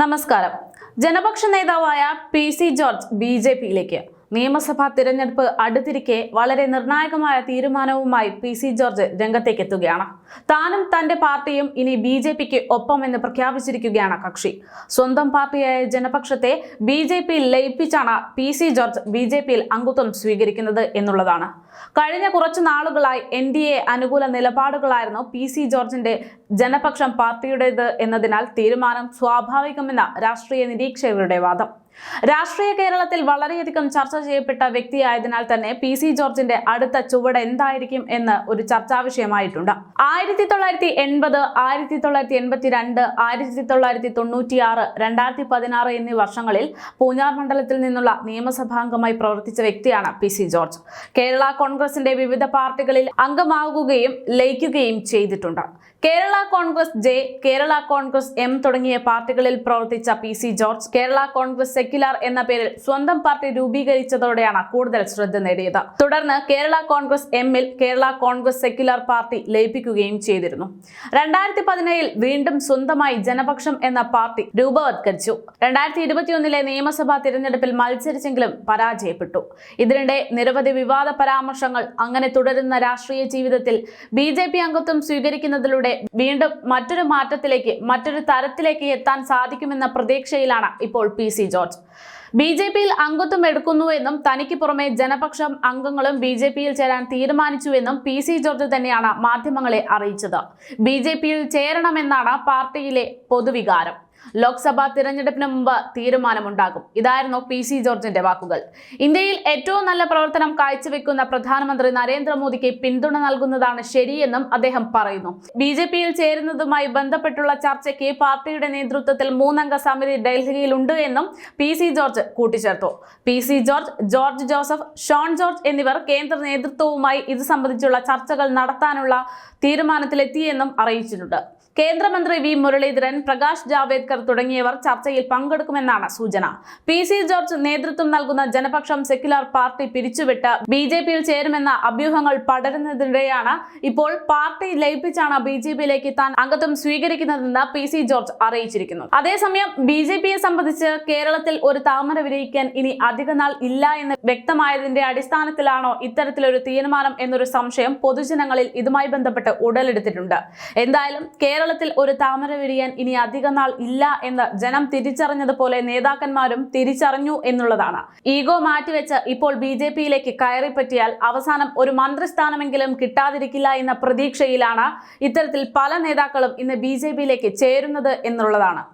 നമസ്കാരം. ജനപക്ഷ നേതാവായ P C George ബി ജെ പിയിലേക്ക്. നിയമസഭാ തിരഞ്ഞെടുപ്പ് അടുത്തിരിക്കെ വളരെ നിർണായകമായ തീരുമാനവുമായി പി സി ജോർജ് രംഗത്തേക്ക് എത്തുകയാണ് താനും തന്റെ പാർട്ടിയും ഇനി ബി ജെ പിക്ക് ഒപ്പമെന്ന് പ്രഖ്യാപിച്ചിരിക്കുകയാണ് കക്ഷി. സ്വന്തം പാർട്ടിയായ ജനപക്ഷത്തെ ബി ജെ പിയിൽ ലയിപ്പിച്ചാണ് പി സി ജോർജ് ബി ജെ പിയിൽ അംഗത്വം സ്വീകരിക്കുന്നത് എന്നുള്ളതാണ്. കഴിഞ്ഞ കുറച്ചു നാളുകളായി എൻ ഡി എ അനുകൂല നിലപാടുകളായിരുന്നു പി സി ജോർജിന്റെ ജനപക്ഷം പാർട്ടിയുടേത് എന്നതിനാൽ തീരുമാനം സ്വാഭാവികമെന്ന രാഷ്ട്രീയ നിരീക്ഷകരുടെ വാദം. രാഷ്ട്രീയ കേരളത്തിൽ വളരെയധികം ചർച്ച ചെയ്യപ്പെട്ട വ്യക്തിയായതിനാൽ തന്നെ പി സി ജോർജിന്റെ അടുത്ത ചുവട് എന്തായിരിക്കും എന്ന് ഒരു ചർച്ചാ വിഷയമായിട്ടുണ്ട്. ആയിരത്തി തൊള്ളായിരത്തി എൺപത് ആയിരത്തി തൊള്ളായിരത്തി എൺപത്തി രണ്ട് ആയിരത്തി തൊള്ളായിരത്തി തൊണ്ണൂറ്റിയാറ് രണ്ടായിരത്തി പതിനാറ് എന്നീ വർഷങ്ങളിൽ പൂഞ്ഞാർ മണ്ഡലത്തിൽ നിന്നുള്ള നിയമസഭാംഗമായി പ്രവർത്തിച്ച വ്യക്തിയാണ് പി സി ജോർജ്. കേരള കോൺഗ്രസിന്റെ വിവിധ പാർട്ടികളിൽ അംഗമാവുകയും ലയിക്കുകയും ചെയ്തിട്ടുണ്ട്. Kerala Congress J Kerala Congress M തുടങ്ങിയ പാർട്ടികളിൽ പ്രവർത്തിച്ച P C George Kerala Congress secular എന്ന പേരിൽ സ്വന്തം പാർട്ടി രൂപീകരിച്ചതോടെയാണ് കൂടുതൽ ശ്രദ്ധ നേടിയത്. തുടർന്ന് കേരള കോൺഗ്രസ് എമ്മിൽ കേരള കോൺഗ്രസ് സെക്യുലർ പാർട്ടി ലയിപ്പിക്കുകയും ചെയ്തിരുന്നു. രണ്ടായിരത്തി പതിനേഴിൽ വീണ്ടും സ്വന്തമായി ജനപക്ഷം എന്ന പാർട്ടി രൂപവത്കരിച്ചു. രണ്ടായിരത്തി ഇരുപത്തിയൊന്നിലെ നിയമസഭാ തിരഞ്ഞെടുപ്പിൽ മത്സരിച്ചെങ്കിലും പരാജയപ്പെട്ടു. ഇതിനിടെ നിരവധി വിവാദ പരാമർശങ്ങൾ അങ്ങനെ തുടരുന്ന രാഷ്ട്രീയ ജീവിതത്തിൽ ബി അംഗത്വം സ്വീകരിക്കുന്നതിലൂടെ വീണ്ടും മറ്റൊരു മാറ്റത്തിലേക്ക് മറ്റൊരു തരത്തിലേക്ക് എത്താൻ സാധിക്കുമെന്ന പ്രതീക്ഷയിലാണ് ഇപ്പോൾ പി സി ജോർജ്. ബി ജെ പിയിൽ അംഗത്വം എടുക്കുന്നുവെന്നും തനിക്ക് പുറമെ ജനപക്ഷം അംഗങ്ങളും ബി ജെ പിയിൽ ചേരാൻ തീരുമാനിച്ചുവെന്നും പി സി ജോർജ് തന്നെയാണ് മാധ്യമങ്ങളെ അറിയിച്ചത്. ബി ജെ പിയിൽ ചേരണമെന്നാണ് പാർട്ടിയിലെ പൊതുവികാരം. ലോക്സഭാ തിരഞ്ഞെടുപ്പിന് മുമ്പ് തീരുമാനമുണ്ടാകും. ഇതായിരുന്നു പി സി ജോർജിന്റെ വാക്കുകൾ. ഇന്ത്യയിൽ ഏറ്റവും നല്ല പ്രവർത്തനം കാഴ്ചവെക്കുന്ന പ്രധാനമന്ത്രി നരേന്ദ്രമോദിക്ക് പിന്തുണ നൽകുന്നതാണ് ശരിയെന്നും അദ്ദേഹം പറയുന്നു. ബി ജെ പിയിൽ ചേരുന്നതുമായി ബന്ധപ്പെട്ടുള്ള ചർച്ചയ്ക്ക് പാർട്ടിയുടെ നേതൃത്വത്തിൽ മൂന്നംഗ സമിതി ഡൽഹിയിൽ ഉണ്ട് എന്നും പി സി ജോർജ് കൂട്ടിച്ചേർത്തു. P C George George Joseph Shone George എന്നിവർ കേന്ദ്ര നേതൃത്വവുമായി ഇത് സംബന്ധിച്ചുള്ള ചർച്ചകൾ നടത്താനുള്ള തീരുമാനത്തിലെത്തിയെന്നും അറിയിച്ചിട്ടുണ്ട്. കേന്ദ്രമന്ത്രി വി മുരളീധരൻ പ്രകാശ് ജാവേദ്കർ തുടങ്ങിയവർ ചർച്ചയിൽ പങ്കെടുക്കുമെന്നാണ് സൂചന. പി സി ജോർജ് നേതൃത്വം നൽകുന്ന ജനപക്ഷം സെക്യുലർ പാർട്ടി പിരിച്ചുവിട്ട് ബി ജെ പിയിൽ ചേരുമെന്ന അഭ്യൂഹങ്ങൾ പടരുന്നതിനിടെയാണ് ഇപ്പോൾ പാർട്ടി ലയിപ്പിച്ചാണ് ബി ജെ പിയിലേക്ക് താൻ അംഗത്വം സ്വീകരിക്കുന്നതെന്ന് പി സി ജോർജ് അറിയിച്ചിരിക്കുന്നു. അതേസമയം ബി ജെ പിയെ സംബന്ധിച്ച് കേരളത്തിൽ ഒരു താമര വിരയിക്കാൻ ഇനി അധികനാൾ ഇല്ല എന്ന് വ്യക്തമായതിന്റെ അടിസ്ഥാനത്തിലാണോ ഇത്തരത്തിലൊരു തീരുമാനം എന്നൊരു സംശയം പൊതുജനങ്ങളിൽ ഇതുമായി ബന്ധപ്പെട്ട് ഉടലെടുത്തിട്ടുണ്ട്. എന്തായാലും കേരളത്തിൽ ഒരു താമര വിരിയാൻ ഇനി അധിക നാൾ ഇല്ല എന്ന് ജനം തിരിച്ചറിഞ്ഞതുപോലെ നേതാക്കന്മാരും തിരിച്ചറിഞ്ഞു എന്നുള്ളതാണ്. ഈഗോ മാറ്റിവെച്ച് ഇപ്പോൾ ബി ജെ പിയിലേക്ക് കയറിപ്പറ്റിയാൽ അവസാനം ഒരു മന്ത്രിസ്ഥാനമെങ്കിലും കിട്ടാതിരിക്കില്ല എന്ന പ്രതീക്ഷയിലാണ് ഇത്തരത്തിൽ പല നേതാക്കളും ഇന്ന് ബി ജെ പിയിലേക്ക് ചേരുന്നത് എന്നുള്ളതാണ്.